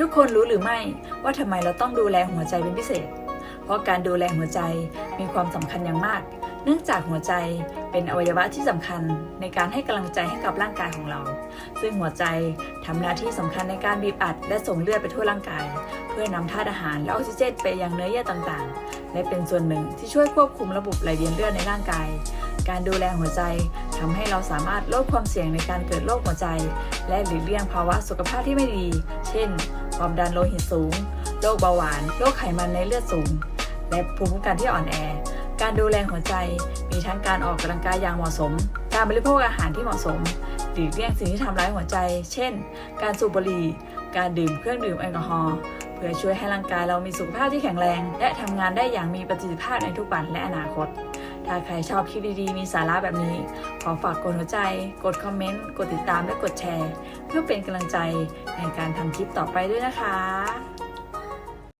ทุกคนรู้หรือไม่ว่าทำไมเราต้องดูแลหัวใจเป็นพิเศษ เพราะการดูแลหัวใจมีความสำคัญอย่างมาก เนื่องจากหัวใจเป็นอวัยวะที่สำคัญในการให้กำลังใจให้กับร่างกายของเรา ซึ่งหัวใจทำหน้าที่สำคัญในการบีบอัด และส่งเลือดไปทั่วร่างกาย เพื่อนำธาตุอาหารและออกซิเจนไปยังเนื้อเยื่อต่างๆ และเป็นส่วนหนึ่งที่ช่วยควบคุมระบบไหลเวียนเลือดในร่างกาย การดูแลหัวใจ ทำให้เราสามารถลดความเสี่ยงในการเกิดโรคหัวใจ และหลีกเลี่ยงภาวะสุขภาพที่ไม่ดี เช่น ความดันโลหิตสูง โรคเบาหวาน โรคไขมันในเลือดสูง และภูมิคุ้มกันที่อ่อนแอ การดูแลหัวใจ มีทั้งการออกกำลังกายอย่างเหมาะสม การบริโภคอาหารที่เหมาะสม หลีกเลี่ยงสิ่งที่ทำร้ายหัวใจ เช่น การสูบบุหรี่ การดื่มเครื่องดื่มแอลกอฮอล์เพื่อช่วยให้ร่างกายเรามีสุขภาพที่แข็งแรง และทำงานได้อย่างมีประสิทธิภาพในทุกวันและอนาคต ถ้าใครชอบคลิปดีๆ มีสาระแบบนี้ ขอฝากกดหัวใจ กดคอมเมนต์ กดติดตามและกดแชร์ เพื่อเป็นกำลังใจในการทำคลิปต่อไปด้วยนะคะ